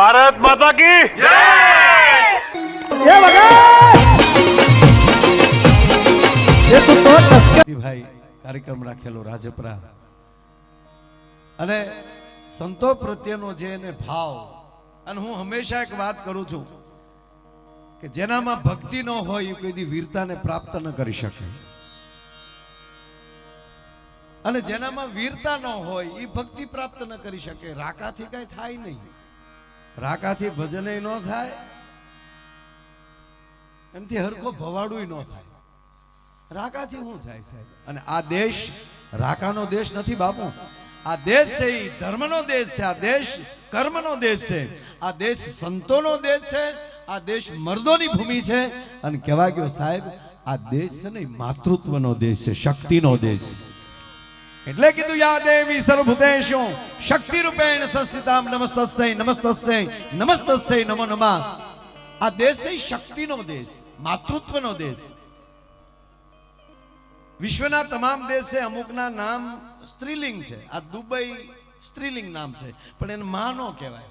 ભારત માતા કી એ એ તું તો ભાઈ કાર્યક્રમ રાખેલો રાજપરા. અને સંતો પ્રત્યેનો જે એને ભાવ અને હું હંમેશા એક વાત કરું છું કે જેનામાં ભક્તિ ન હોય એ કોઈ વીરતાને પ્રાપ્ત ન કરી શકે. અને જેનામાં વીરતા ન હોય એ ભક્તિ પ્રાપ્ત ન કરી શકે. રાકાથી કઈ થાય નહીં. રાકાથી ભજન ન થાય, એમથી હરખો ભવાડું ન થાય. રાકાથી શું થાય સાહેબ? અને આ દેશ, રાકાનો દેશ નથી બાપુ. આ દેશ છે એ ધર્મનો દેશ છે, આ દેશ કર્મનો દેશ છે. આ દેશ સંતોનો દેશ છે, આ દેશ મર્દોની ભૂમિ છે. અને કહેવા ગયો સાહેબ, આ દેશ છે ને માતૃત્વનો દેશ છે, શક્તિનો દેશ છે. એટલે કીધું, યા દેવી સર્વભૂતેશો શક્તિ રૂપેણ સંસ્થિતામ નમસ્તસ્ય નમસ્તસ્ય નમસ્તસ્ય નમો નમઃ. આ દેશ એ શક્તિનો દેશ, માતૃત્વનો દેશ. વિશ્વના તમામ દેશે અમુકના નામ સ્ત્રીલિંગ છે. આ દુબઈ સ્ત્રીલિંગ નામ છે. પણ એને મા નો કહેવાય.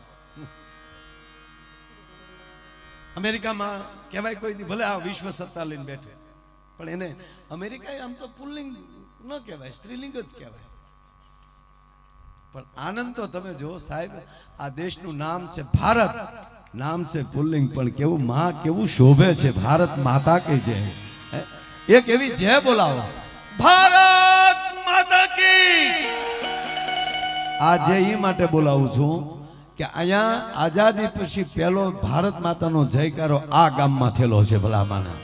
અમેરિકામાં કહેવાય કોઈ ભલે આ વિશ્વ સત્તા લઈને બેઠે. પણ એને અમેરિકા આમ તો પુલ્લિંગ ન કહેવાય સ્ત્રીલિંગ જ કહેવાય. પણ આનંદ તો તમે જો સાહેબ આ દેશનું નામ છે ભારત. નામ છે પુલ્લિંગ પણ કેવું માં કેવું શોભે છે ભારત માતા કે જય. એક એવી જય બોલાવો. ભારત માતા કી! આ જય એ માટે બોલાવું છું કે અહીંયા આઝાદી પછી પહેલો ભારત માતાનો જયકારો આ ગામમાં થયેલો છે ભલામાના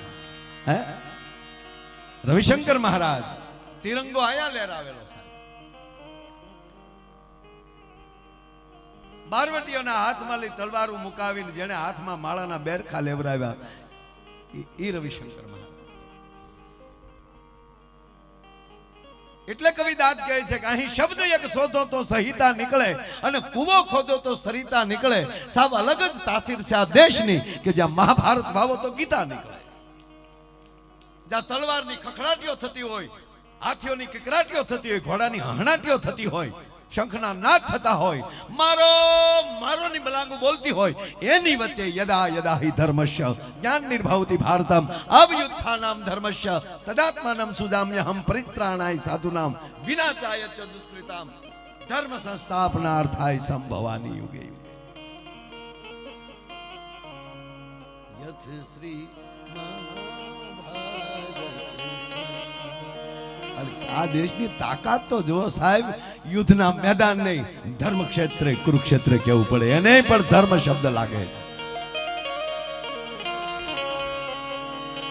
હે? રવિશંકર મહારાજ. તિરંગો આયા લહેરાવેલો બારવટીઓના હાથમાં લઈ તલવારું મુકાવીને જેને હાથમાં માળાના બેરખા લેવરાવ્યા એ- રવિશંકર એટલે કવિ દાદ કહે છે કે અહીં શબ્દ એક શોધો તો સહિતા નીકળે અને કુવો ખોદો તો સરિતા નીકળે. સાવ અલગ જ તાસીર છે આ દેશની કે જ્યાં મહાભારત વાવો તો ગીતા નીકળે. જ્યાં તલવારની ખખડાટીઓ થતી હોય હાથીઓની કિકરાટીઓ થતી હોય, ઘોડાની હણાટીઓ થતી હોય, શંખના નાદ થતા હોય, મારો મારો ની બલાંગુ બોલતી હોય, એની વચ્ચે યદા યદા હિ ધર્મશ જ્ઞાન નિર્ભાવતી ભારતમ અવયુત્થાનામ ધર્મશ તદાત્માનમ સુદામ્યહમ પરિત્રાણાય સાધુનામ, વિનાચાય ચ દુષ્કૃતામ, ધર્મ સંસ્થાપનાર્થાય સંભવાની યુગે યુગે. યથ શ્રી મહાભારત આ દેશની તાકાત તો જુઓ સાહેબ યુદ્ધના મેદાન નહીં ધર્મ ક્ષેત્રે કુરુક્ષેત્રે કેવું પડે. એને પણ ધર્મ શબ્દ લાગે.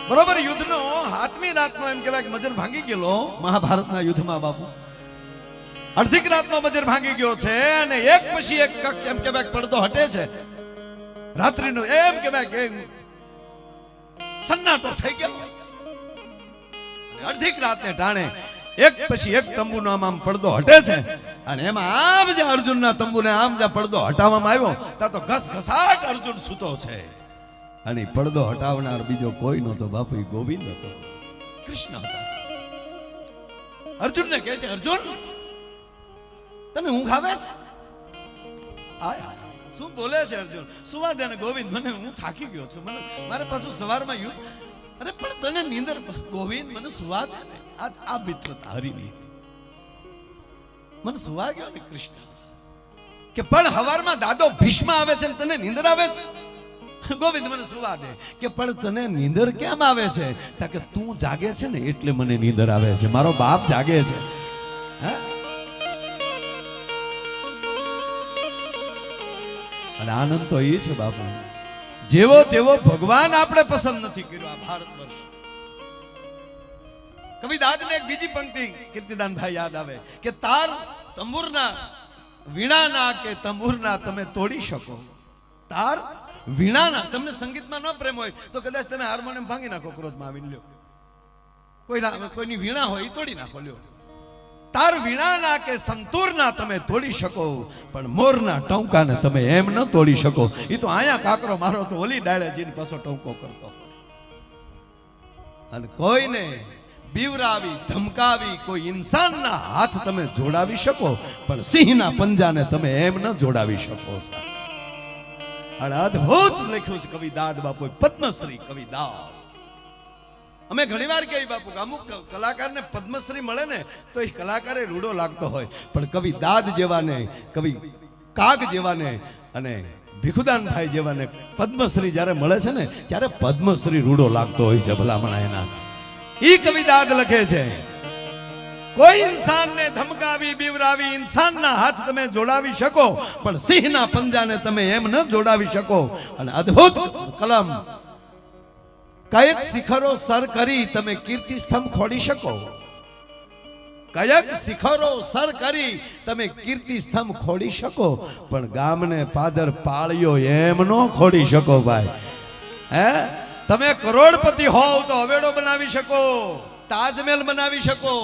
બરોબર યુદ્ધનો હાથમી રાતનો એમ કહેવાય કે મજર ભાંગી ગયેલો. મહાભારતના યુદ્ધમાં બાપુ. અડધીક રાતનો મજર ભાંગી ગયો છે અને એક પછી એક કક્ષ એમ કહેવાય પડદો હટે છે. રાત્રિનો એમ કહેવાય કે સન્નાટો થઈ ગયો. અડધીક રાતને ટાણે એક પછી એક તંબુનો આમ આમ પડદો હટે છે. અને એમાં આમ જે અર્જુનના તંબુને આમ જે પડદો હટાવવામાં આવ્યો, ત્યાં તો ઘસ ઘસાટ અર્જુન સૂતો છે. અને પડદો હટાવનાર બીજો કોઈ નહોતો, બાપુ ગોવિંદ હતો. કૃષ્ણ હતા. અર્જુનને કહે છે, અર્જુન, તને ઊંઘ આવે છે. શું બોલે છે અર્જુન? વાત? અને ગોવિંદ, મને હું થાકી ગયો છું. મને, મારે પાછું સવારમાં યુદ્ધ અરે, પણ તને નીંદર, ગોવિંદ, મને સુવા દે ને. આ આ મિત્રતા હરીની મને સુવા ગયો ને કૃષ્ણ. કે પણ હવારમાં દાદો ભીષ્મ આવે છે ને તને નીંદર આવે છે? ગોવિંદ, મને સુવા દે. કે પણ તને નીંદર કેમ આવે છે? તા કે તું જાગે છે ને એટલે મને નીંદર આવે છે. મારો બાપ જાગે છે. અને આનંદ તો એ છે બાપુ. જેવો તેવો ભગવાન આપણે પસંદ નથી કર્યો આ ભારત વર્ષ. કવિ દાદને એક બીજી પંક્તિ કીર્તિદાન ભાઈ યાદ આવે કે તાર તંબુરના વીણાના કે તંબુરના તમે તોડી શકો. તાર વીણાના, તમને સંગીતમાં ન પ્રેમ હોય તો કદાચ તમે હાર્મોનિયમ ભાંગી નાખો ક્રોધમાં આવીને લ્યો. કોઈ કોઈની વીણા હોય એ તોડી નાખો, લ્યો. તાર વીણાના કે સંતૂરના તમે તોડી શકો, પણ મોરના ટંકાને તમે એમ ન તોડી શકો. એ તો આયા કાકરો મારો તો ઓલી ડાળે પાછો ટંકો કરતો અને કોઈને બીવરાવી, ધમકાવી, કોઈ ઇન્સાનના હાથ તમે જોડાવી શકો, પણ સિંહના પંજાને તમે એમ ન જોડાવી શકો અને અદભુત લખ્યું છે કવિ દાદ બાપુ પદ્મશ્રી કવિ દાદ. અમે ઘણીવાર કહીએ, બાપુ કે અમુક કલાકારને પદ્મશ્રી મળે ને, તો એ કલાકારે રૂડો લાગતો હોય. પણ કવિ દાદ જેવાને કવિ કાગ જેવાને અને ભીખુદાનભાઈ જેવાને પદ્મશ્રી જ્યારે મળે છે ને, ત્યારે પદ્મશ્રી રૂડો લાગતો હોય છે ભલામણા એના. ઈ કવિ દાદ લખે છે, કોઈ ઇન્સાનને ધમકાવી, બીવરાવી, ઇન્સાનના હાથ તમે જોડાવી શકો, પણ સિંહના પંજાને તમે એમ ન જોડાવી શકો. અને અદ્ભુત કલમ કયેક શિખરો સર કરી તમે કીર્તિ સ્તંભ ખોડી શકો. કયક શિખરો સર કરી તમે કીર્તિ સ્તંભ ખોડી શકો. પણ ગામને પાદર પાળ્યો એમ નો ખોડી શકો ભાઈ. હે? તમે કરોડપતિ હોવ તો હવેડો બનાવી શકો, તાજમહેલ બનાવી શકો.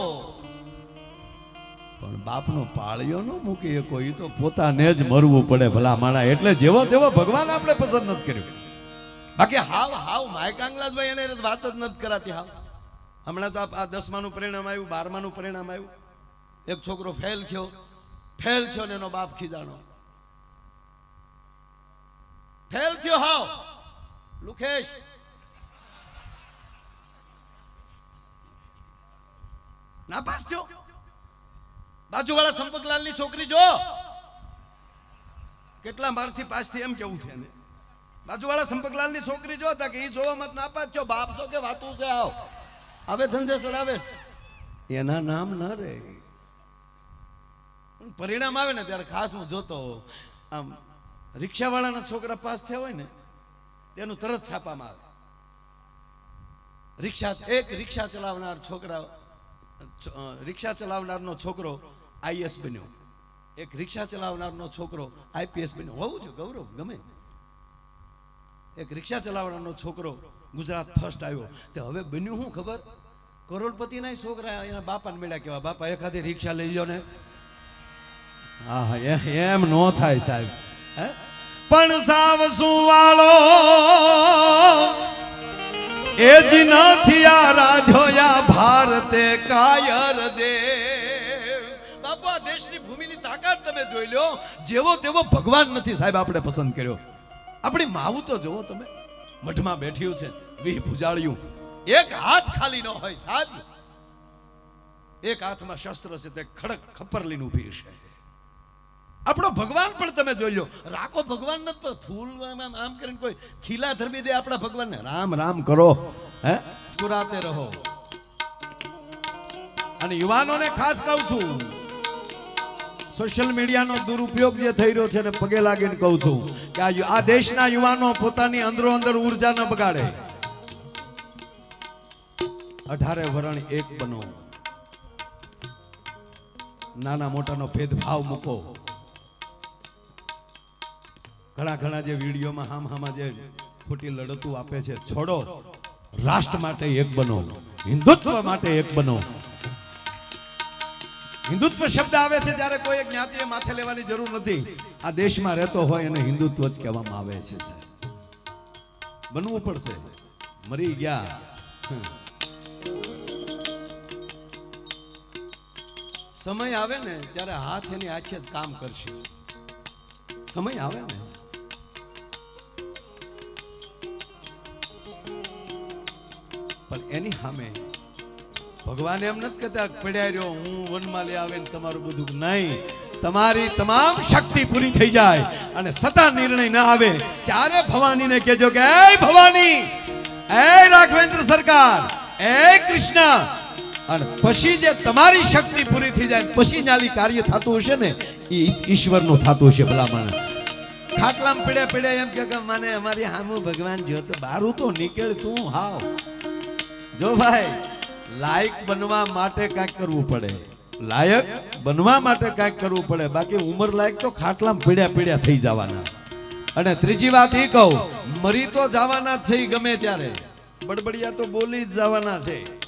પણ બાપનો પાળ્યો ન મૂકી શકો એ તો પોતાને જ મરવું પડે ભલા માણા. એટલે જેવો તેવો ભગવાન આપણે પસંદ નથી કર્યું. બાકી હાવ હાવ માય કાંગલાજભાઈ એને વાત જ નથી કરાતી, હાવ. હમણાં તો આ- દસમાનું પરિણામ આવ્યું, બારમાનું પરિણામ આવ્યું. એક છોકરો ફેલ થયો. ફેલ થયો ને એનો બાપ ખીજાણો. ફેલ થયો હાવ. લુખેશ. નાપાસ થયો. બાજુવાળા સંપતલાલની છોકરી જો. કેટલા મારથી પાસથી એમ કેવું છે એને? બાજુવાળા સંપકલાલની છોકરી જોતા કે એ જોવા મત નાપાસ છો બાપ છો કે વાતું છે, આવ. હવે ધંધે ચડાવે. એના નામ ન રે. પરિણામ આવે ને ત્યારે ખાસ હું જોતો. આમ રિક્ષાવાળાના છોકરા પાસ થયા હોય ને, તેનું તરત છાપામાં આવે. રિક્ષા, એક રિક્ષા ચલાવનાર છોકરા રિક્ષા ચલાવનારનો છોકરો આઈએસ બન્યો. એક રિક્ષા ચલાવનારનો છોકરો આઈપીએસ બન્યો. હોવું જો ગૌરવ, ગમે. એક રિક્ષા ચલાવવાનો છોકરો ગુજરાત ફર્સ્ટ આવ્યો. તે હવે બન્યું શું ખબર? કરોડપતિના છોકરા એના બાપાને મળ્યા કેવા, બાપા એખાદી રિક્ષા લઈ લો ને. હા હા એમ નો થાય સાહેબ. હે? પણ સાવ સુવાળો એ જ નથી આ રાધોયા ભારતે કાયર દે. બાપુ દેશની ભૂમિની તાકાત તમે જોઈ લો જેવો તેવો ભગવાન નથી સાહેબ આપણે પસંદ કર્યો. આપણી માવું તો જુઓ તમે. મઠમાં બેઠ્યું છે, વીહ ભૂજાળ્યું એક હાથ ખાલી ન હોય, સાહેબ. એક હાથમાં શસ્ત્ર છે તે ખડક ખપ્પર લઈને છે. આપણો ભગવાન પણ તમે જોઈ લો. રાખો ભગવાન નથી ફૂલ આમ કરીને કોઈ ખીલા ધરમી દે આપણા ભગવાનને. રામ રામ કરો. હે? પુરાતે રહો. અને યુવાનોને ખાસ કહું છું સોશિયલ મીડિયાનો દુરુપયોગ જે થઈ રહ્યો છે ને પગે લાગીને કહું છું કે આ દેશના યુવાનો પોતાની અંદરો અંદર ઊર્જા ન બગાડે. અઢારે વરણ એક બનો. નાના મોટાનો ભેદભાવ મૂકો. ઘણા ઘણા જે વિડીયોમાં હામ હામાં જે ખોટી લડતું આપે છે, છોડો. રાષ્ટ્ર માટે એક બનો. હિન્દુત્વ માટે એક બનો. હિન્દુત્વ શબ્દ આવે છે ત્યારે કોઈ જ્ઞાતિ માથે લેવાની જરૂર નથી. આ દેશમાં રહેતો હોય એને હિન્દુત્વ જ કહેવામાં આવે છે બનવું પડશે. મરી ગયા. સમય આવે ને ત્યારે હાથ એની આછે જ કામ કરશે. સમય આવે ને. પણ એની સામે ભગવાન એમ નથી કહેતા પડ્યા રહ્યો, હું વનમાં લઈ આવે ને તમારું બધું નહીં. તમારી તમામ શક્તિ પૂરી થઈ જાય અને સતા નિર્ણય ના આવે. ત્યારે ભવાનીને કહેજો કે, એ ભવાની, એ રાઘવેન્દ્ર સરકાર, એ કૃષ્ણ. અને પછી જે તમારી શક્તિ પૂરી થઈ જાય, પછી ન્યાલી કાર્ય થતું હશે ને, એ ઈશ્વરનું થતું હશે ભલામણ. ખાટલામાં પડ્યા પડ્યા એમ કે, મને અમારી હામું ભગવાન જો તો બારું તો નીકળ તું હાવ. જો ભાઈ લાયક બનવા માટે કાંઈક કરવું પડે. લાયક બનવા માટે કાંઈક કરવું પડે. બાકી ઉંમર લાયક તો ખાટલામાં પીડ્યા પીડ્યા થઈ જવાના. અને ત્રીજી વાત એ કહું, મરી તો જવાના જ છે ગમે ત્યારે. બડબડિયા તો બોલી જ જવાના છે.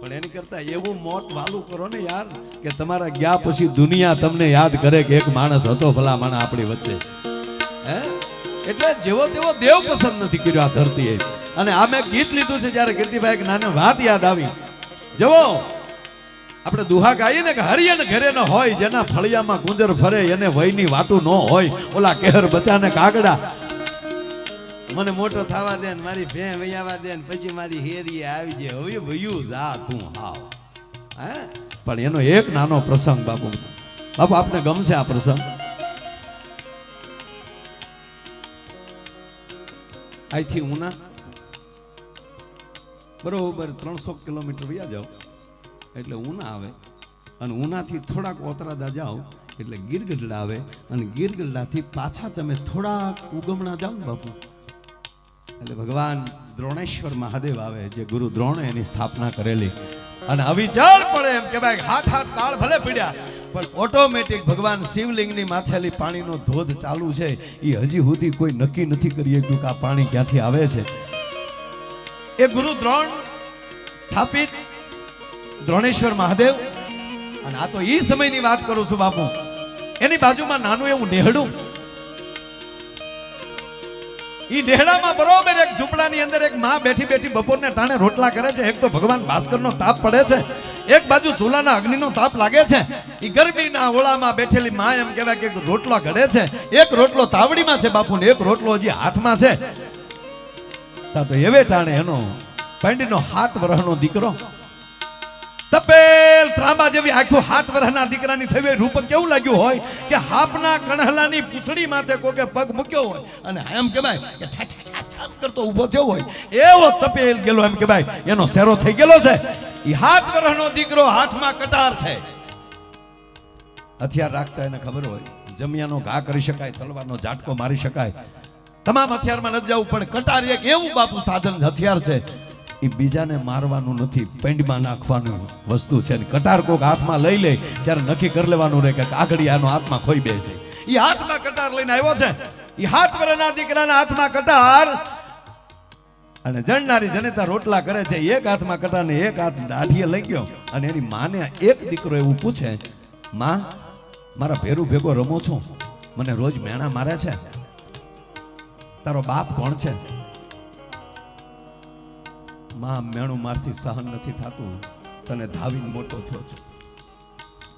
પણ એની કરતા એવું મોત વાલું કરો ને યાર, કે તમારા ગયા પછી દુનિયા તમને યાદ કરે કે એક માણસ હતો ભલા માણસ આપણી વચ્ચે. હે? એટલે જેવો તેવો દેવ પસંદ નથી કર્યો આ ધરતીએ. અને આ મેં ગીત લીધું છે જ્યારે કીર્તિભાઈ એક નાની વાત યાદ આવી. જવો આપણે દુહા ગાઈએ ને કે હરિયન ઘરે ન હોય, જેના ફળિયામાં ગુંજર ફરે, એને વયની વાતું ન હોય, ઓલા કેહર બચાને કાગડા. મને મોટો થવા દે મારી ભે વૈયાવા દે ને પછી મારી હેરી આવી જાય. હવે વયું જા તું હાવ. હે? પણ એનો એક નાનો પ્રસંગ બાપુ. બાપુ, આપને ગમશે આ પ્રસંગ? અહીંથી ઉના. બરોબર ત્રણસો કિલોમીટર વ્યા જાઓ. એટલે ઉના આવે. અને ઉનાથી થોડાક ઓતરાદા જાઓ, એટલે ગીરગઢડા આવે. અને ગીરગઢડાથી પાછા તમે થોડાક ઉગમણા જાઓ ને બાપુ. એટલે ભગવાન દ્રોણેશ્વર મહાદેવ આવે, જે ગુરુ દ્રોણે એની સ્થાપના કરેલી. અને અવિચાર પડે એમ કે ભાઈ હાથ હાથ તાળ ભલે પીડ્યા. પણ ઓટોમેટિક ભગવાન શિવલિંગની માથેલી પાણીનો ધોધ ચાલુ છે. એ હજી સુધી કોઈ નક્કી નથી કરી શક્યું કે આ પાણી ક્યાંથી આવે છે. એ ગુરુ દ્રોણ સ્થાપિત, દ્રોણેશ્વર મહાદેવ, અને આ તો એ સમયની વાત કરું છું બાપુ. એની બાજુમાં નાનું એવું નેહડું. ઈ નેહડામાં બરોબર એક ઝૂંપડાની અંદર એક માં બેઠી બેઠી બપોરને ટાણે રોટલા કરે છે. એક તો ભગવાન ભાસ્કરનો તાપ પડે છે. એક બાજુ ચૂલાના અગ્નિનો તાપ લાગે છે. ઈ ગરમીના ઓળામાં બેઠેલી માં એમ કહેવાય કે રોટલો ઘડે છે. એક રોટલો તાવડીમાં છે બાપુ ને એક રોટલો હજી હાથમાં છે. તા એવે ટાણે એનો પંડીનો હાથ વરહનો દીકરો. તપેલ ત્રાંબા જેવી આખું હાથ વરહના દીકરાની થઈ રૂપ કેવું લાગ્યું હોય કે હાપના કણહલાની પૂછડી માથે કોકે પગ મૂક્યો હોય અને એમ કહેવાય કે ઠામ કરતો ઊભો થયો હોય. એવો તપેલ ગેલો એમ કહેવાય. એનો શેરો થઈ ગયેલો છે. એ હાથ વરહનો દીકરો હાથમાં કટાર છે. હથિયાર રાખતા એને ખબર હોય. જમ્યાનો ઘા કરી શકાય, તલવારનો ઝાટકો મારી શકાય. તમામ હથિયારમાં નથી જવું, પણ કટાર એક એવું બાપુ સાધન હથિયાર છે. એ બીજાને મારવાનું નથી પેન્ડમાં નાખવાનું વસ્તુ છે. ને કટાર કોક હાથમાં લઈ લે, ત્યારે નક્કી કરી લેવાનું રહે કે કાગડી આનો હાથમાં ખોઈ બેસે. એ હાથમાં કટાર લઈને આવ્યો છે. એ હાથ વરના દીકરાના હાથમાં કટાર. અને જણનારી જનતા રોટલા કરે છે. એક હાથમાં કટાર ને એક હાથ દાઢીએ લઈ ગયો. અને એની માને એક દીકરો એવું પૂછે, માં, મારા ભેરું ભેગો રમો છું? મને રોજ મેણા મારે છે. તારો બાપ કોણ છે? માં મેણું મારથી સહન નથી થતું. તને ધાવીને મોટો થયો છું.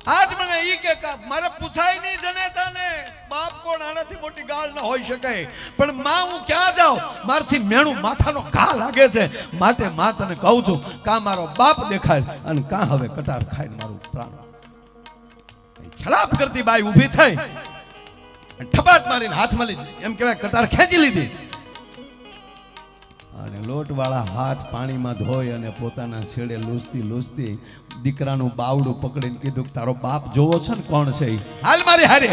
આજ મને ઈ કે મારે પૂછાય નહીં જનેતાને બાપ કોણ આનાથી મોટી ગાળ ન હોઈ શકે. પણ માં, હું ક્યાં જાઉં? મારથી મેણું માથાનો ઘા લાગે છે. માટે માં તને કહું છું, કા મારો બાપ દેખાય અને કા હવે કટાર ખાઈને મારું પ્રાણ. છલાપ કરતી બાઈ ઊભી થઈ. ઠપાટ મારીને હાથમાં લીધી. એમ કહેવાય કટાર ખેંચી લીધી. અને લોટવાળા હાથ પાણીમાં ધોઈ અને પોતાના છેડે લૂસતી લૂસતી દીકરાનું બાવડું પકડીને કીધું કે તારો બાપ જોવો છે ને કોણ છે એ હાલ મારી હારે.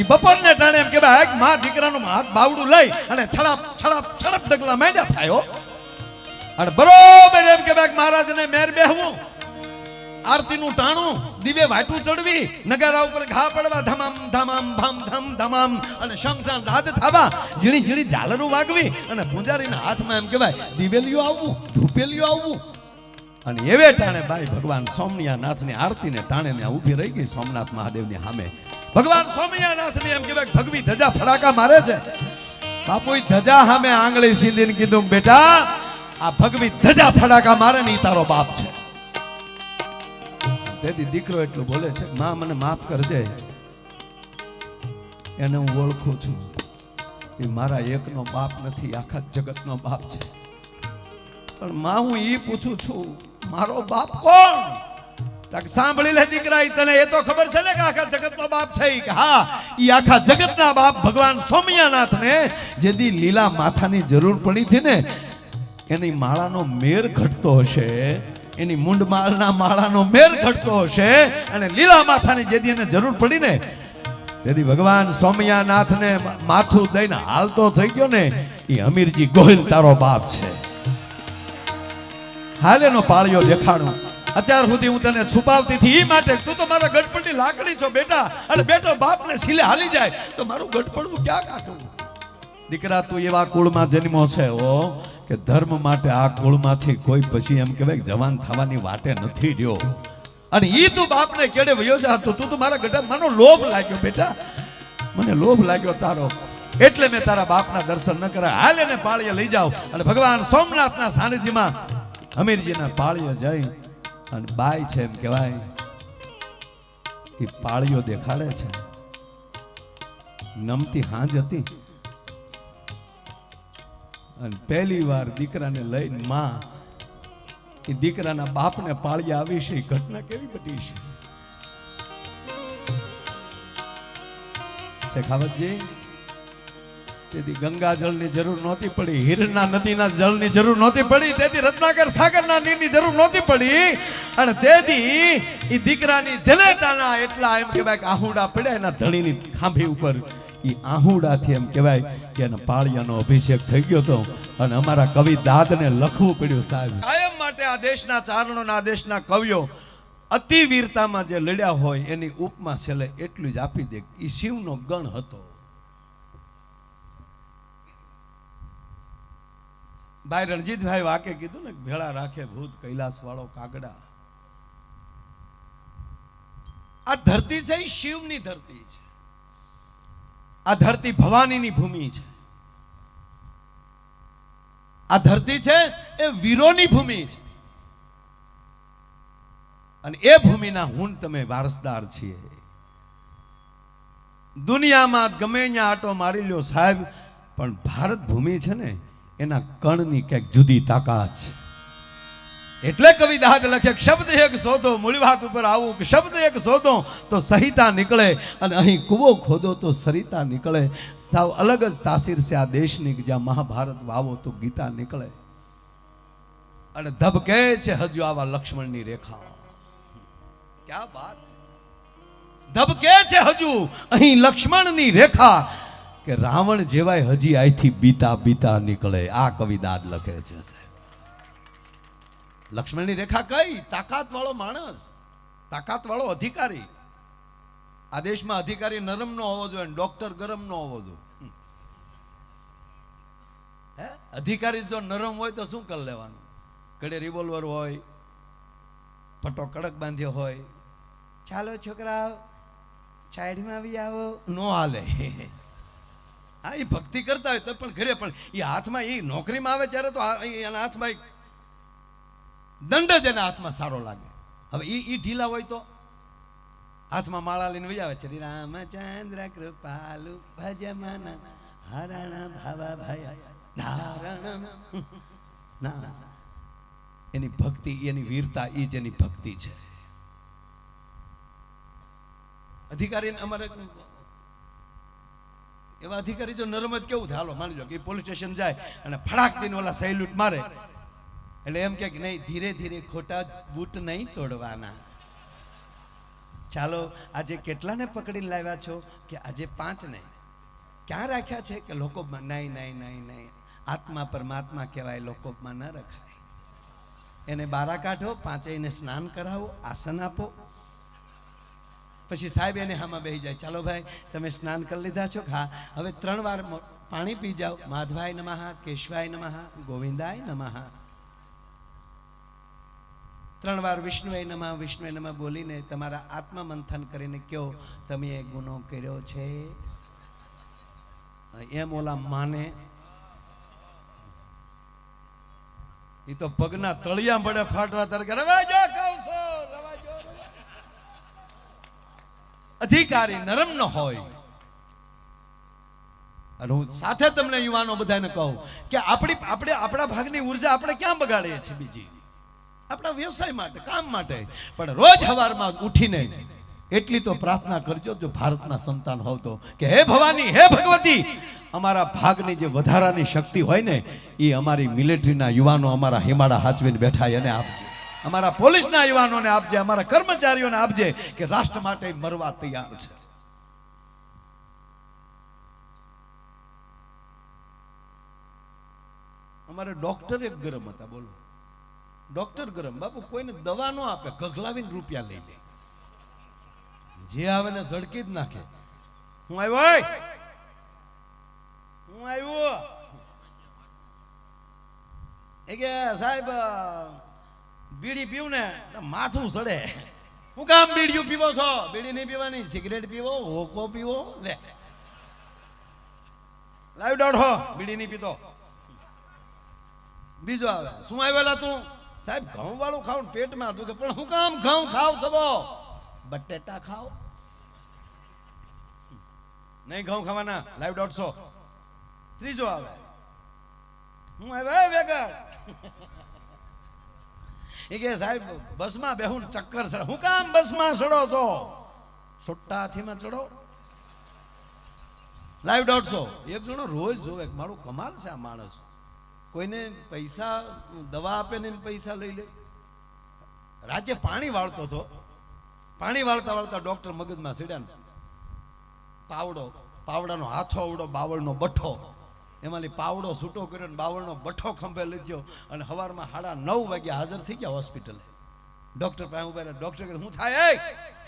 એ બપોરને ટાણે એમ કે ભાઈ માં દીકરાનું હાથ બાવડું લઈ અને છડાપ છડાપ, છડપ ડગલા માંડ્યા થાયો અને બરોબર એમ કે ભાઈ મહારાજને મેર બેહવું. આરતીનું ટાણું દિવે વાટું ચડવી, નગારા ઉપર ઘા પડવા, ધમામ ધમામ, ભામ, ધમ, ધમામ. અને શંખના રાત થવા, ઝીણી ઝીણી ઝાલરું વાગવી અને પૂજારીના હાથમાં એમ કહેવાય દિવેલિયું આવવું ધૂપેલિયું આવવું. અને એવે ટાણે ભાઈ ભગવાન સોમનિયાનાથની આરતીને ટાણે ને ઊભી રહી ગઈ સોમનાથ મહાદેવની સામે. ભગવાન સોમનિયાનાથની એમ કહેવાય, ભગવી ધજા ફડાકા મારે છે. બાપુ ધજા સામે આંગળી સીધીને કીધું, બેટા, આ ભગવી ધજા ફડાકા મારે ને તારો બાપ છે. તેથી દીકરો એટલું બોલે છે, માં, મને માફ કરજે. એને હું ઓળખું છું. એ મારા એકનો બાપ નથી, આખા જગતનો બાપ છે. પણ માં, હું એ પૂછું છું, મારો બાપ કોણ? સાંભળી લે દીકરા તને એ તો ખબર છે ને કે આખા જગતનો બાપ છે કે હા એ આખા જગતના બાપ ભગવાન સૌમ્યાનાથને જેથી લીલા માથાની જરૂર પડી હતી ને, એની માળાનો મેર ઘટતો હશે. એની મુંડમાળના માળાનો મેર ઘટતો હશે અને લીલા માથાની જેદી એને જરૂર પડી ને તેથી ભગવાન સૌમ્યાનાથને માથું દઈને હાલતો થઈ ગયો ને એ અમીરજી ગોહિલ તારો બાપ છે. હાલ એનો પાળિયો દેખાડું. અત્યાર સુધી હું તને છુપાવતી હતી એ માટે તું તો મારા ગઢપણની લાકડી છો બેટા. અને બેટો બાપને સિલે હાલી જાય. તો મારું ગઢપણું ક્યાં કાઢું? દીકરા, તું એવા કુળમાં જન્મો છે ઓ કે ધર્મ માટે આ કુળમાંથી કોઈ પછી એમ કહેવાય જવાન થવાની વાટે નથી રહ્યો. અને એ તું બાપને કેડે વયો છે તો તું મારા ગઢા માનો લોભ લાગ્યો બેટા. મને લોભ લાગ્યો તારો. એટલે મેં તારા બાપના દર્શન ન કર્યા. હાલ એને પાળીએ લઈ જાઓ. અને ભગવાન સોમનાથના સાનિધ્યમાં અમીરજીના પાળીએ જઈ અને બાય છે એમ કહેવાય એ પાળીઓ દેખાડે છે. નમતી હાંજ હતી. અને પહેલી વાર દીકરાને લઈને માં એ દીકરાના બાપને પાળી આવી છે. એ ઘટના કેવી બધી છે? શેખાવતજી, તેથી ગંગા જળની જરૂર નહોતી પડી, હિરના નદીના જળની જરૂર નહોતી પડી, તેથી રત્નાકર સાગરના નીરની જરૂર નહોતી પડી. અને તેથી એ દીકરાની જનેતાના એટલા એમ કહેવાય કે આહુડા પડ્યા, એના ધણીની ખાંભી ઉપર એ આહુડાથી એમ કહેવાય કે પાળિયાનો અભિષેક થઈ ગયો હતો અને અમારા કવિ દાદને લખવું પડ્યું સાહેબ. કાયમ માટે આ દેશના ચારણોના આ દેશના કવિઓ અતિ વીરતામાં જે લડ્યા હોય એની ઉપમા છેલ્લે એટલું જ આપી દે એ શિવનો ગણ હતો. ભાઈ રણજીતભાઈ વાકે કીધું ને ભેળા રાખે ભૂત કૈલાસ વાળો કાગડા. આ ધરતી છે શિવની ધરતી છે. આ ધરતી ભવાનીની ભૂમિ છે. આ ધરતી છે, એ વીરોની ભૂમિ છે. અને એ ભૂમિના હું તમે વારસદાર છીએ. દુનિયામાં ગમે ત્યાં આટો મારી લ્યો સાહેબ, પણ ભારત ભૂમિ છે ને, એના કણની કંઈક જુદી તાકાત છે. એટલે કવિ દાદ લખે, શબ્દ એક શોધો, મૂળ વાત ઉપર આવું કે શબ્દ એક શોધો તો સહિતા નીકળે અને અહીં કૂવો ખોદો તો સરિતા નીકળે. સાવ અલગ જ તાસીર છે આ દેશની જ્યાં મહાભારત વાવો તો ગીતા નીકળે. અને ધબકે છે હજુ આવા લક્ષ્મણની રેખા. ક્યાં વાત? ધબકે છે હજુ અહીં લક્ષ્મણની રેખા કે રાવણ જેવાય હજી અહીંથી બીતા બીતા નીકળે. આ કવિ દાદ લખે છે લક્ષ્મણની રેખા કઈ? તાકાત વાળો માણસ. તાકાત વાળો અધિકારી. આ દેશમાં અધિકારી નરમ નો હોવો જોઈએ ડોક્ટર ગરમ નો હોવો જોઈએ. હે? અધિકારી જો નરમ હોય તો શું કરી લેવાનું? કડે રિવોલ્વર હોય પટ્ટો કડક બાંધ્યો હોય. ચાલો છોકરા સાઈડમાં આવી આવો. નો હાલે. હા એ ભક્તિ કરતા હોય તો પણ ઘરે પણ એ હાથમાં એ નોકરીમાં આવે ત્યારે તો એના હાથમાં દંડ જ એના હાથમાં સારો લાગે. હવે એ એ ઢીલા હોય તો હાથમાં માળા લઈને વજાવે છે રામચંદ્ર કૃપાલુ ભજમન હરણ ભવ ભય ધારણ. ના. એની ભક્તિ, એની વીરતા એ જ એની ભક્તિ છે. અધિકારી અમારે એવા અધિકારી જો નરમ જ કેવું થાય? હાલો, માની લો કે પોલીસ સ્ટેશન જાય અને ફડાક દઈને ઓલા સેલ્યુટ મારે. એટલે એમ કે નહીં, ધીરે ધીરે ખોટા બૂટ નહીં તોડવાના. ચાલો, આજે કેટલાને પકડીને લાવ્યા છો? કે આજે પાંચ નહીં ક્યાં રાખ્યા છે? કે લોકોમાં નહીં નહીં નહીં નહીં. આત્મા પરમાત્મા કહેવાય લોકોમાં ન રખાય. એને બારા કાઢો પાંચેયને સ્નાન કરાવો, આસન આપો. પછી સાહેબ એને હામાં બેસી જાય. ચાલો ભાઈ, તમે સ્નાન કરી લીધા છો? હા. હવે ત્રણ વાર પાણી પી જાઓ. માધવાય નમઃ, કેશવાય નમઃ, ગોવિંદાય નમઃ. ત્રણ વાર વિષ્ણુએ નમઃ વિષ્ણુએ નમઃ બોલીને તમારા આત્મા મંથન કરીને કયો તમે એ ગુનો કર્યો છે. એમ ઓલા માને. એ તો પગના તળિયા પડે ફાટવા તારે કે રવા કહું છું, રવા જો, રવા જો." અધિકારી નરમ ન હોય. અને હું સાથે તમને યુવાનો બધાને કહું કે આપણી આપણે આપણા ભાગની ઊર્જા આપણે ક્યાં બગાડીએ છીએ બીજી? આપણા વ્યવસાય માટે, કામ માટે. પણ રોજ સવારમાં ઉઠીને એટલી તો પ્રાર્થના કરજો, જો ભારતના સંતાન હોવ તો કે હે ભવાની, હે ભગવતી, અમારા ભાગની જે વધારાની શક્તિ હોય ને, એ અમારી મિલિટરીના યુવાનો અમારા હિમાડા હાચવીને બેઠા એને આપજે. અમારા પોલીસના યુવાનોને આપજે, અમારા કર્મચારીઓને આપજે કે રાષ્ટ્ર માટે મરવા તૈયાર છે. અમારે ડોક્ટર એક ગરમ હતા, બોલો. ડોક્ટર ગરમ બાપુ કોઈને દવા નો આપે ગગલાવીને રૂપિયા લઈ લે. જે આવે ને ઝડકી જ નાખે. હું આવ્યો હું આવ્યો. એ કે સાહેબ બીડી પીવું ને માથું સડે. હું કામ બીડીયું પીવો છો? બીડી નહીં પીવાની સિગરેટ પીવો હોકો પીવો લે. લાઈવ દોઢો બીડી નહીં પીતો. બીજો આવે શું આવેલા તું? સાહેબ ઘઉં વાળું ખાવ પેટમાં દુખે પણ હું કામ ઘઉં ખાવ સબો? બટેટા ખાવ. નહીં ઘઉં ખાવાના, લાઈવ દોઢસો. ત્રીજો આવે. હું આવે વેગળ? એ કે, સાહેબ, બસમાં બેહું ચક્કર સર હું કામ બસમાં ચડો છો? છોટા હાથીમાં ચડો. લાઈવ દોઢસો. એક જણો રોજ જોવે મારું કમાલ છે આ માણસ. કોઈને પૈસા, દવા આપે ને પૈસા લઈ લે. રાજે પાણી વાળતો હતો. પાણી વાળતા વાળતા ડોક્ટર મગજમાં સીડ્યા પાવડો, પાવડાનો હાથો આવડો, બાવળનો બઠ્ઠો. એમાંથી પાવડો છૂટો કર્યો બાવળનો બઠ્ઠો ખંભે લીધો અને સવારમાં સાડા નવ વાગ્યા હાજર થઈ ગયા હોસ્પિટલે. ડોક્ટર પાસે ઊભા ડોક્ટર કહે, હું થાય,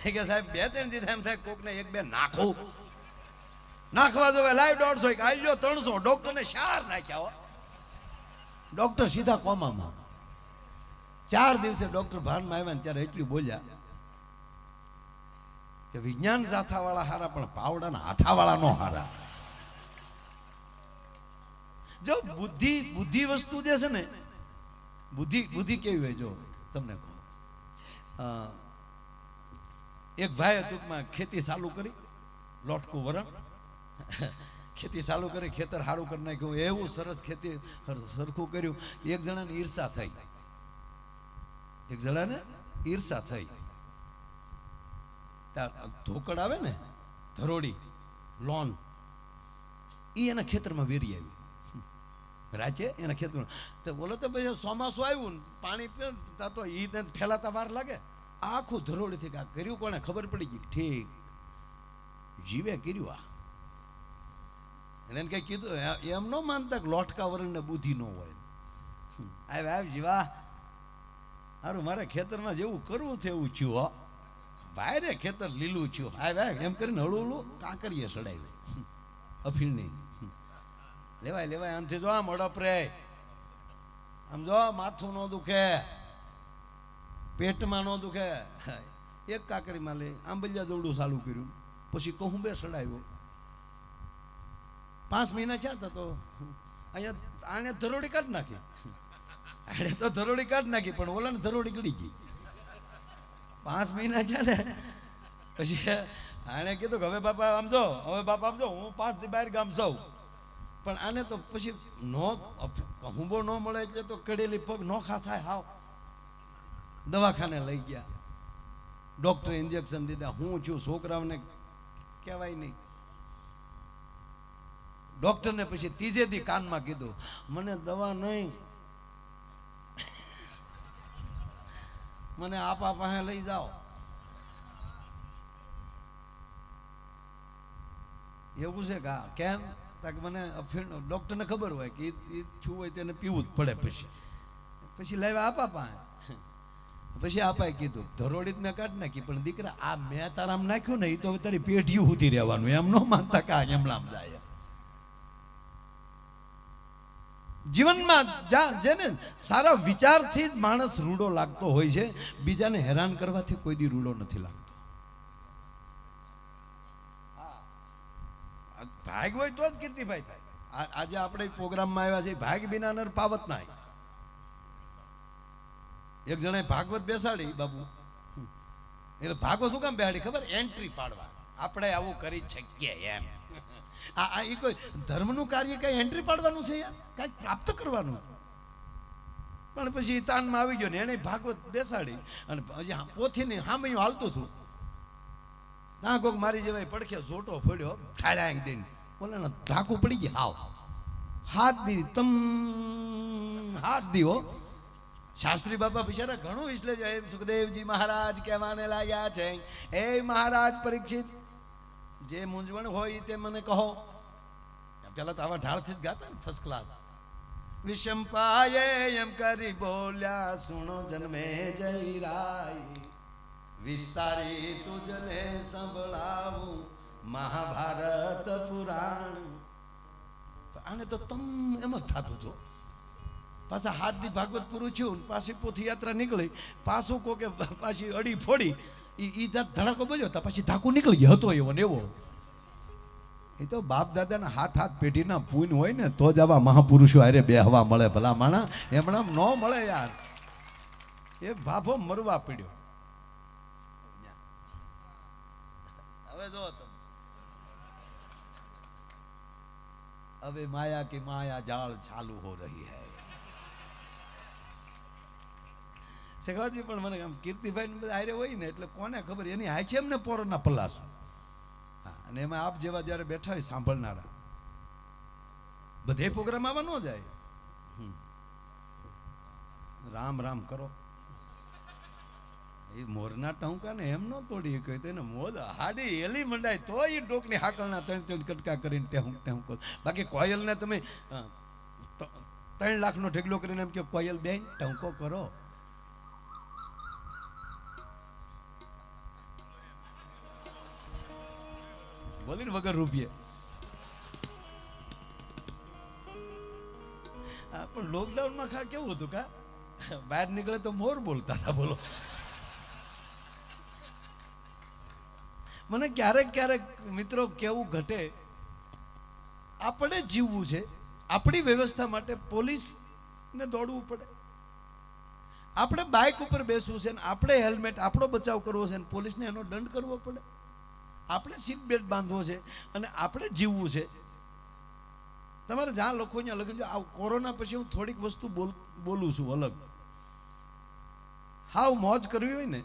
એ? કે સાહેબ, બે ત્રણ દીધા એમ થાય કોકને એક બે નાખું. નાખવા જોવે લાઈવ દોઢસો એક આલ્યો ત્રણસો. ડોક્ટરને શાર નાખ્યા હો. ડોક્ટર સીધા કોમામાં. ચાર દિવસે ડોક્ટર ભાનમાં આવ્યા ને ત્યારે એટલું બોલ્યા કે વિજ્ઞાન જાથાવાળા હારા, પણ પાવડાના હાથાવાળા નો હારા. જો બુદ્ધિ બુદ્ધિ વસ્તુ જે છે ને, બુદ્ધિ બુદ્ધિ કેવી હોય જો તમને કહું. એક ભાઈ ટૂંકમાં ખેતી ચાલુ કરી, લોટકું વરણ. ખેતી ચાલુ કરી, ખેતર સારું કરી નાખ્યું, એવું સરસ ખેતી સરખું કર્યું. એક જણાને ઈર્ષા થઈ. એક જણાને ઈર્ષા થઈ. ત્યાં ધોકડ આવે ને, ધરોડી, લોન એ એના ખેતરમાં વેરી આવી. રાજે એના ખેતરમાં. તો બોલો તો પછી ચોમાસું આવ્યું ને, પાણી ત્યાં તો એ ફેલાતા વાર લાગે. આખું ધરોડીથી કાંક કર્યું કોને ખબર પડી ગઈ. ઠીક. જીવે કર્યું આ. એને કઈ કીધું એમ ન માનતા કે લોટકા વરણને બુદ્ધિ ન હોય. આવે આવ જીવા સારું મારે ખેતરમાં જેવું કરવું છે એવું થયું ભાઈ ખેતર લીલું થયું. આવે આવે એમ કરીને હળું હળું કાંકરીએ સડાવી. અફીણની. લેવાય લેવાય, આમથી જો આમ અડપ રે. આમ જો માથું ન દુખે, પેટમાં ન દુખે. એક કાંકરીમાં લે આંબલિયા જોડું ચાલુ કર્યું. પછી કહું બે સડાવ્યો. પાંચ મહિના હતા તો અહીંયા આને ધરોડી કાઢ નાખી. આને તો ધરોડી કાઢ નાખી, પણ ઓલાને ધરોડી ગળી ગઈ. પાંચ મહિના છે ને, પછી આને કીધું કે હવે બાપા આમ જો, હવે બાપા આમ જો, હું પાંચથી બહાર ગામ જાઉં. પણ આને તો પછી નો હુંબો ન મળે એટલે તો કડેલી પગ નોખા થાય, હાવ. દવાખાને લઈ ગયા. ડોક્ટરે ઇન્જેક્શન દીધા. હું છું, છોકરાઓને કહેવાય નહીં. ડોક્ટરને પછી ત્રીજે દી કાનમાં કીધું, મને દવા નહીં. મને આપા પાસે લઈ જાઓ. એવું છે કે કેમ? તાકે મને અફીણ ડૉક્ટરને ખબર હોય કે એ છું હોય તેને પીવું જ પડે પછી. પછી લાવ્યા આપા પાસે. પછી આપાએ કીધું ધરોડી જ મેં કાઢ નાખી, પણ દીકરા, આ મેં તારામ નાખ્યું ને એ તો તારી પેઢીઓ સુધી રહેવાનું, એમ ન માનતા કે આ એમણામ જાય જીવનમાં જા- જેને સારા વિચારથી જ માણસ રૂડો લાગતો હોય છે બીજાને હેરાન કરવાથી કોઈ દી રૂડો નથી લાગતો. ભાગ હોય તો જ કીર્તિભાઈ થાય. આજે આપણે પ્રોગ્રામમાં આવ્યા છે ભાગ વિના નર પાવત ના એક જણાએ ભાગવત બેસાડી બાબુ. એટલે ભાગવત શું કામ બેસાડી ખબર? એન્ટ્રી પાડવા. આપણે આવું કરી શકીએ એમ. આ આ એ કોઈ ધર્મનું કાર્ય કઈ એન્ટ્રી પાડવાનું છે યાર? કાંઈક પ્રાપ્ત કરવાનું. પણ પછી તાનમાં આવી ગયો ને એને ભાગવત બેસાડી અને પોથીની હામયું હાલતું હતું. ના, કોક મારી જેવાય પડખે ઝોટો ફોડ્યો ઠાળ્યા દઈને. બોલે ધાકું પડી ગયા હાવ. હાથ દી, તમ, હાથ દીવો શાસ્ત્રી બાબા બિચારા ઘણું વિશ્લે છે સુખદેવજી મહારાજ કહેવાને લાગ્યા છે. એ મહારાજ પરીક્ષિત જે મૂંઝવણ હોય તે મને કહો. પેલા તો આવા ઢાળથી જ ગાતા ને ફર્સ્ટ ક્લાસ વિષમ પાયે એમ કરી બોલ્યા, સુણો જન્મે જય રાય. વિસ્તારી તુજને સંભળાવું, મહાભારત પુરાણ. આને તો તમ એમ જ થતું હતું. પાછા હાથથી ભાગવત પૂરું થયું પાછી પોથી યાત્રા નીકળી. પાછું કોકે પાછી અડી ફોડી. ઈ જાત ધડાકો બોલ્યો તો પછી ધાકુ નીકળી ગયો હતો એવો ને એવો. એ તો બાપ દાદાના હાથ હાથ પેઢીના પૂન હોય ને તો જ આવા મહાપુરુષો અરે બે હવા મળે ભલા માણા એમણા ન મળે યાર. એ ભાભો મરવા પડ્યો. હવે જો હવે માયા કે માયા જાળ ચાલુ હો રહી હૈ. શેખાવતજી પણ મને આમ કીર્તિભાઈ બધા હારે હોય ને એટલે કોને ખબર? એની હાચે એમને પોરોના છે હા, અને એમાં આપ જેવા જ્યારે બેઠા હોય સાંભળનારા, બધે પ્રોગ્રામ આવવા ન જાય. રામ રામ કરો. એ મોરના ટહુકા ને એમ ન તોડી કહ્યું તેને મોદ હાડી એલી મંડાય તો એ ડોકની હાકલના ત્રણ ત્રણ કટકા કરીને ટેહું ટેહું કરો. બાકી કોયલને તમે ત્રણ લાખનો ઢેગલો કરીને એમ કે કોયલ બેન, ટહુકો કરો. બોલીને વગર રૂપિયે પણ લોકડાઉનમાં ખા કેવું હતું કા? બહાર નીકળે તો મોર બોલતા હતા, બોલો. મને ક્યારેક ક્યારેક મિત્રો કેવું ઘટે, આપણે જીવવું છે, આપણી વ્યવસ્થા માટે પોલીસને દોડવું પડે. આપણે બાઇક ઉપર બેસવું છે ને આપણે હેલ્મેટ, આપણો બચાવ કરવો છે ને પોલીસને એનો દંડ કરવો પડે. આપણે સીટ બેલ્ટ બાંધવો છે અને આપણે જીવવું છે. તમારે જ્યાં અલગ લખી દો આ કોરોના પછી હું થોડીક વસ્તુ બોલ, બોલું છું, અલગ. હાવ મોજ કરવી હોય ને,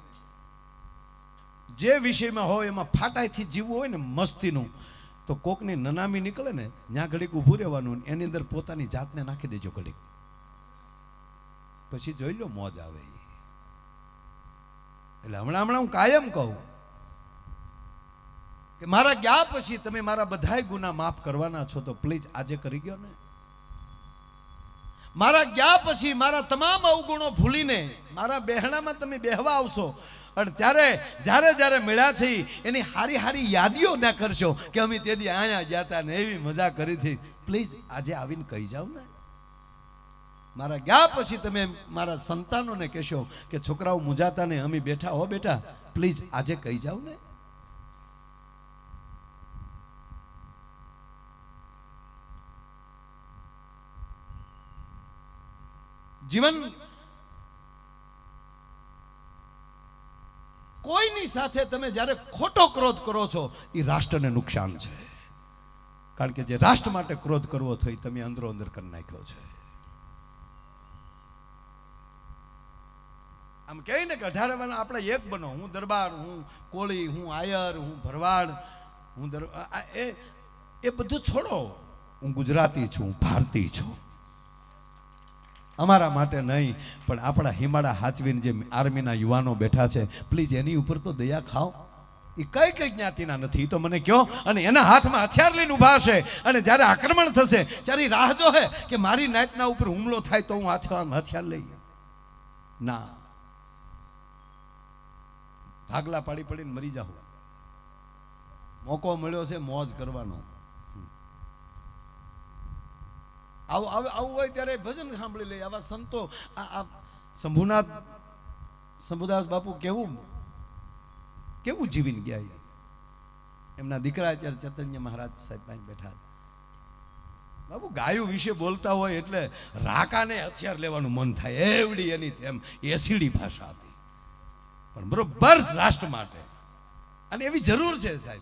જે વિષયમાં હોય એમાં ફાટાઈથી જીવવું હોય ને, મસ્તીનું, તો કોકની નનામી નીકળે ને, ત્યાં ઘડીક ઊભું રહેવાનું એની અંદર પોતાની જાતને નાખી દેજો ઘડીક. પછી જોઈ લો, મોજ આવે. એટલે હમણાં હમણાં હું કાયમ કહું કે મારા ગયા પછી તમે મારા બધાય ગુના માફ કરવાના છો તો પ્લીઝ આજે કરી ગયો ને. મારા ગયા પછી મારા તમામ અવગુણો ભૂલીને મારા બહેણામાં તમે બેહવા આવશો. અને ત્યારે જ્યારે જ્યારે મળ્યા છે એની હારી હારી યાદીઓ ના કરશો કે અમે તે દી અહીંયા ગયા હતા ને એવી મજા કરી હતી. પ્લીઝ આજે આવીને કહી જાવ ને. મારા ગયા પછી તમે મારા સંતાનોને કહેશો કે છોકરાઓ મુજાતા ને અમે બેઠા હો બેટા. પ્લીઝ આજે કહી જાવ ને. જીવન કોઈની સાથે તમે જ્યારે ખોટો ક્રોધ કરો છો એ રાષ્ટ્રને નુકસાન છે. કારણ કે જે રાષ્ટ્ર માટે ક્રોધ કરવો થઈ તમે અંદરો અંદર કરી નાખ્યો છે. આમ કહે ને કે અઢાર આપણે એક બનો, હું દરબાર, હું કોળી, હું આયર, હું ભરવાડ, હું દર એ એ બધું છોડો. હું ગુજરાતી છું ભારતીય છું. અમારા માટે નહીં, પણ આપણા હિમાળા હાચવીને જે આર્મીના યુવાનો બેઠા છે પ્લીઝ એની ઉપર તો દયા ખાઓ. એ કઈ કઈ જ્ઞાતિના નથી તો મને કહો, અને એના હાથમાં હથિયાર લઈને ઊભા હશે. અને જ્યારે આક્રમણ થશે ત્યારે એ રાહ જોહે કે મારી નાતના ઉપર હુમલો થાય તો હું હાથ હથિયાર લઈ ના. ભાગલા પાડી પડીને મરી જાઉં. મોકો મળ્યો છે, મોજ કરવાનો. આવું આવું આવું હોય ત્યારે ભજન સાંભળી લે આવા સંતો, આ શંભુનાથ, શંભુદાસ બાપુ કેવું કેવું જીવીને ગયા એમના દીકરા અત્યારે ચૈતન્ય મહારાજ સાહેબ પાસે બેઠા બાબુ ગાયું વિશે બોલતા હોય એટલે રાકાને હથિયાર લેવાનું મન થાય. એવડી એની તેમ એસીડી ભાષા હતી. પણ બરોબર રાષ્ટ્ર માટે. અને એવી જરૂર છે સાહેબ.